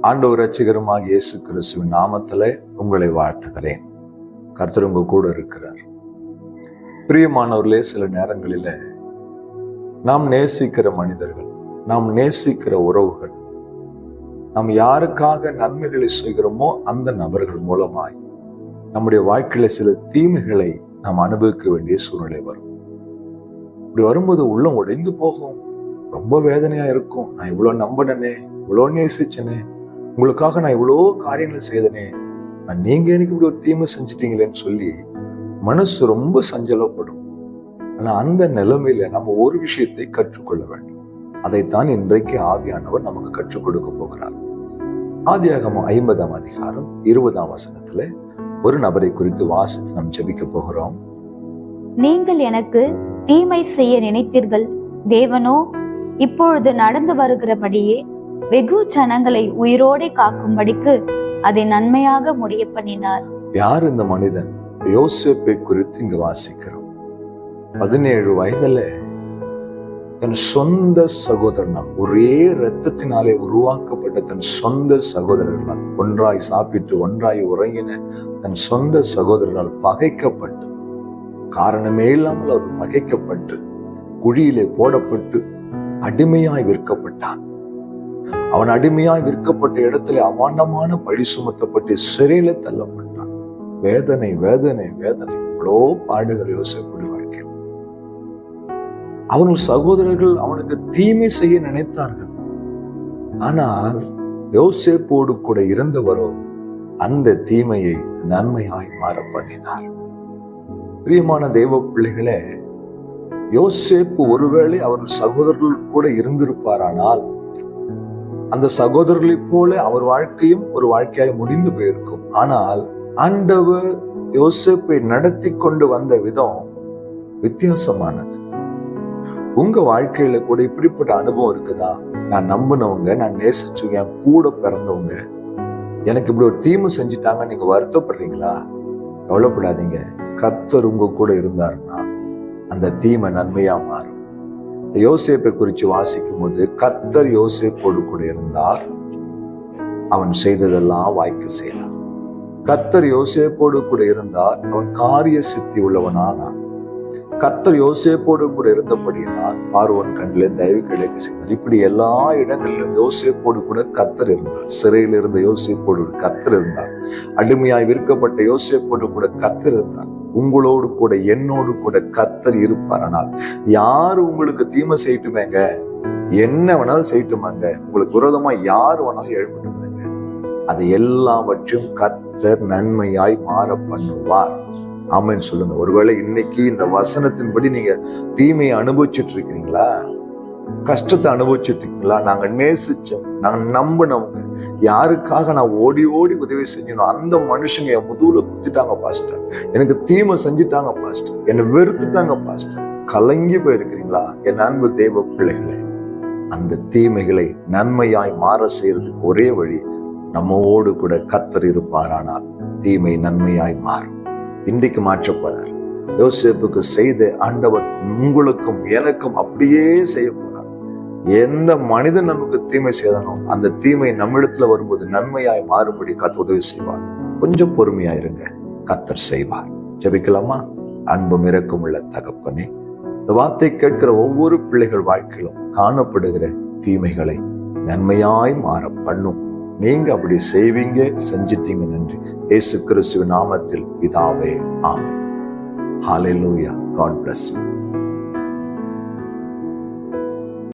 ஆண்டவர் ரட்சிகரமாக இயேசு கிறிஸ்துவின் நாமத்தில் உங்களை வாழ்த்துகிறேன். கர்த்தர் உங்க கூட இருக்கிறார். பிரியமானவர்களே சில நேரங்களில நாம் நேசிக்கிற மனிதர்கள் நாம் நேசிக்கிற உறவுகள் நாம் யாருக்காக நன்மைகளை செய்கிறோமோ அந்த நபர்கள் மூலமாய் நம்முடைய வாழ்க்கையில சில தீமைகளை நாம் அனுபவிக்க வேண்டிய சூழ்நிலை வரும். இப்படி வரும்போது உள்ளம் உடைந்து போகும். ரொம்ப வேதனையா இருக்கும். நான் இவ்வளவு நம்பினேனே. இவ்வளோ நேசிச்சனே உங்களுக்காக நான் இவ்வளோ காரியங்கள் செய்தனே. நான் நீங்க எனக்கு இப்படி ஒரு தீமை செஞ்சிட்டீங்களேன்னு சொல்லி மனசு ரொம்ப சஞ்சலப்படும். ஆனா அந்த நிலைமையில நம்ம ஒரு விஷயத்தை கற்றுக்கொள்ள வேண்டும். அதைத்தான் இன்றைக்கு ஆவியானவர் நமக்கு கற்றுக் கொடுக்க போகிறார். ஆதியாகம ஐம்பதாம் அதிகாரம் இருபதாம் வசனத்துல ஒரு நபரை குறித்து வாசித்து நாம் ஜபிக்க போகிறோம். நீங்கள் எனக்கு தீமை செய்ய நினைத்தீர்கள். தேவனோ இப்பொழுது நடந்து வருகிறபடியே வெகு ஜனங்களை உயிரோடே காக்கும்படிக்கு அதை நன்மையாக முடிய பண்ணினார். யார் இந்த மனிதன்? யோசிப்பை குறித்து இங்க வாசிக்கிறோம். பதினேழு வயதுல தன் சொந்த சகோதரனால் ஒரே இரத்தத்தினாலே உருவாக்கப்பட்ட தன் சொந்த சகோதரர்களால் ஒன்றாய் சாப்பிட்டு ஒன்றாய் உறங்கின தன் சொந்த சகோதரனால் பகைக்கப்பட்டு காரணமே இல்லாமல் அவர் பகைக்கப்பட்டு குழியிலே போடப்பட்டு அடிமையாய் விற்கப்பட்டான். அவன் அடிமையாய் விற்கப்பட்ட இடத்துல அவாண்டமான பழி சுமத்தப்பட்டு சிறையில தள்ளப்பட்டான். வேதனை வேதனை வேதனை. இவ்வளோ பாடுகள் யோசிப்புடைய வாழ்க்கை அவன் சகோதரர்கள் அவனுக்கு தீமை செய்ய நினைத்தார்கள். ஆனால் யோசேப்போடு கூட இருந்தவரோ அந்த தீமையை நன்மையாய் மாற பண்ணினார். பிரியமான தெய்வ பிள்ளைகளே யோசேப்பு ஒருவேளை அவர் சகோதரர்கள் கூட இருந்திருப்பாரானால் அந்த சகோதரர்களைப் போல அவர் வாழ்க்கையும் ஒரு வாழ்க்கையாய் முடிந்து போயிருக்கும். ஆனால் ஆண்டவர் யோசிப்பை நடத்தி கொண்டு வந்த விதம் வித்தியாசமானது. உங்க வாழ்க்கையில கூட இப்படிப்பட்ட அனுபவம் இருக்குதா? நான் நம்பினவங்க நான் நேசிச்சவங்க என் கூட பிறந்தவங்க எனக்கு இப்படி ஒரு தீமை செஞ்சுட்டாங்க நீங்க வருத்தப்படுறீங்களா? கவலைப்படாதீங்க. கர்த்தர் உங்க கூட இருந்தாருன்னா அந்த தீமை நன்மையா மாறும். யோசேப்பை குறித்து வாசிக்கும் போது கர்த்தர் யோசேப்போடு கூட இருந்தார். அவன் செய்ததெல்லாம் வாய்க்கு செய்தான் கர்த்தர் யோசேப்போடு கூட இருந்தார். அவன் காரிய சித்தி உள்ளவனானான். கர்த்தர் யோசேப்போடு கூட இருந்தபடியினால் பார்வன் கண்ணில் தயவு கிடைக்க செய்தார். இப்படி எல்லா இடங்களிலும் யோசேப்போடு கூட கர்த்தர் இருந்தார். சிறையில் இருந்த யோசேப்போடு கர்த்தர் இருந்தார். அடிமையாய் விற்கப்பட்ட யோசேப்போடு கூட கர்த்தர் இருந்தார். உங்களோடு கூட என்னோடு கூட கத்தர் இருப்பார் ஆனால் யார் உங்களுக்கு தீமை செய்யட்டுமேங்க? என்ன வேணாலும் செய்யட்டுமாங்க? உங்களுக்கு விரோதமா யார் வேணாலும் எழுப்பட்டுமேங்க அது எல்லாவற்றையும் கத்தர் நன்மையாய் மாற பண்ணுவார். ஆமைன்னு சொல்லுங்க. ஒருவேளை இன்னைக்கு இந்த வசனத்தின்படி நீங்க தீமையை அனுபவிச்சுட்டு இருக்கிறீங்களா? கஷ்டத்தை அனுபவிச்சுட்டு இருக்கீங்களா நாங்க நேசிச்சோம். நாங்க நம்பினவங்க. யாருக்காக நான் ஓடி ஓடி உதவி செஞ்சனோ அந்த மனுஷங்க என் முதுகுல குத்திட்டாங்க பாஸ்டர். எனக்கு தீமை செஞ்சுட்டாங்க பாஸ்டர். என்னை வெறுத்துட்டாங்க பாஸ்டர். கலங்கி போயிருக்கிறீங்களா? என் அன்பு தெய்வ பிள்ளைகளே அந்த தீமைகளை நன்மையாய் மாற செய்யறதுக்கு ஒரே வழி நம்மோடு கூட கத்தர் இருப்பாரானால் தீமை நன்மையாய் மாறும். இன்றைக்கு மாற்றப்படுறார் யோசிப்புக்கு செய்த ஆண்டவர் உங்களுக்கும் எனக்கும் அப்படியே செய்ய எந்த மனிதன் நமக்கு தீமை செய்தனோ அந்த தீமை நம்மிடத்துல வரும்போது நன்மையாய் மாறும்படி கத்து உதவி செய்வார். கொஞ்சம் பொறுமையா இருங்க. கத்தர் செய்வார். ஜெபிக்கலாமா? அன்பும் இறக்கும் உள்ள தகப்பனே இந்த வார்த்தை கேட்கிற ஒவ்வொரு பிள்ளைகள் வாழ்க்கையிலும் காணப்படுகிற தீமைகளை நன்மையாய் மாற பண்ணும். நீங்க அப்படி செய்வீங்க செஞ்சிட்டீங்க நன்றி. ஏசு கிறிஸ்துவின் நாமத்தில் பிதாவே ஆமே ஹாலே லூயா காட் பிளஸ் யூ